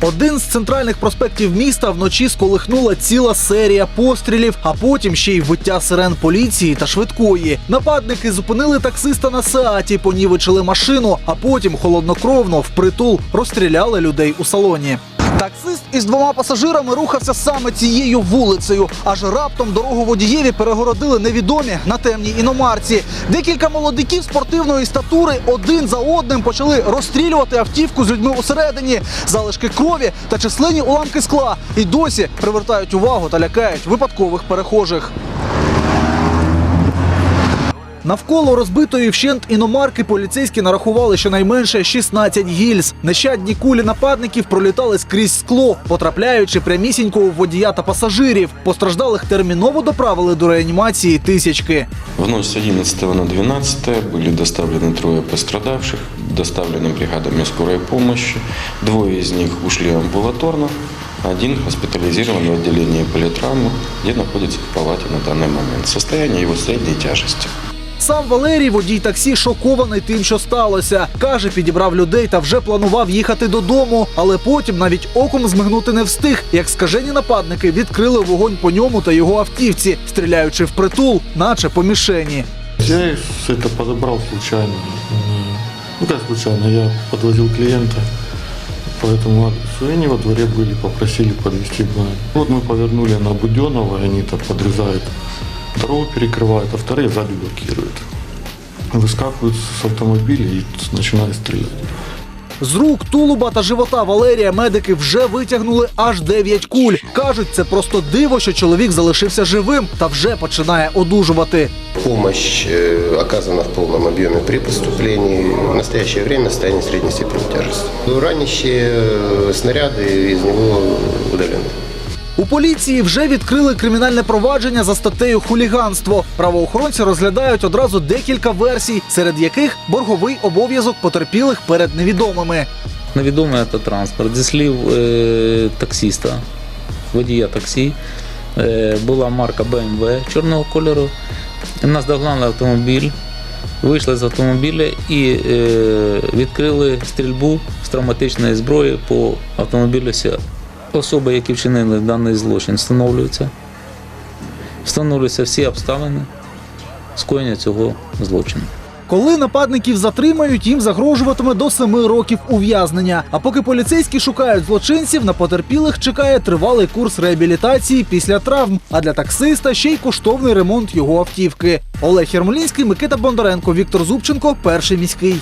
Один з центральних проспектів міста вночі сколихнула ціла серія пострілів, а потім ще й виття сирен поліції та швидкої. Нападники зупинили таксиста на Сеаті, понівечили машину, а потім холоднокровно впритул розстріляли людей у салоні. Таксист із двома пасажирами рухався саме цією вулицею, аж раптом дорогу водієві перегородили невідомі на темній іномарці. Декілька молодиків спортивної статури один за одним почали розстрілювати автівку з людьми усередині. Залишки крові та численні уламки скла і досі привертають увагу та лякають випадкових перехожих. Навколо розбитої вщент іномарки поліцейські нарахували щонайменше 16 гільз. Нещадні кулі нападників пролітали скрізь скло, потрапляючи прямісінько у водія та пасажирів. Постраждалих терміново доправили до реанімації тисячки. В ночь с 11 на 12 были доставлены трое пострадавших, доставлены бригадами скорой помощи. Двое из них ушли амбулаторно, один госпитализирован в отделении политравмы, где находится в палате на данный момент. Состояние его средней тяжести. Сам Валерій, водій таксі, шокований тим, що сталося. Каже, підібрав людей та вже планував їхати додому, але потім навіть оком змигнути не встиг, як скажені нападники відкрили вогонь по ньому та його автівці, стріляючи в притул, наче по мішені. Я их это подобрал случайно. М, Ну как случайно, я подвозил клиента по этому адресу. И они во дворе были, попросили подвезти меня. Вот мы повернули на Буденова, и они так подрезают дорогу, перекрывают, а вторые сзади блокируют. Выскакивают с автомобиля и начинают стрелять. З рук, тулуба та живота Валерія медики вже витягнули аж 9 куль. Кажуть, це просто диво, що чоловік залишився живим та вже починає одужувати. Помощь э, оказана в полном объеме при поступлении. В настоящее время состояние средней степени тяжести. Ранящие э, снаряды из него удалены. У поліції вже відкрили кримінальне провадження за статтею хуліганство. Правоохоронці розглядають одразу декілька версій, серед яких борговий обов'язок потерпілих перед невідомими. Невідомий автотранспорт. Зі слів е, таксіста, водія таксі, е, була марка BMW чорного кольору. Наздогнали автомобіль, вийшли з автомобіля і е, відкрили стрільбу з травматичної зброї по автомобілю. Особи, які вчинили даний злочин, встановлюються. Встановлюються всі обставини скоєння цього злочину. Коли нападників затримають, їм загрожуватиме до семи років ув'язнення. А поки поліцейські шукають злочинців, на потерпілих чекає тривалий курс реабілітації після травм. А для таксиста ще й коштовний ремонт його автівки. Олег Єрмолінський, Микита Бондаренко, Віктор Зубченко, перший міський.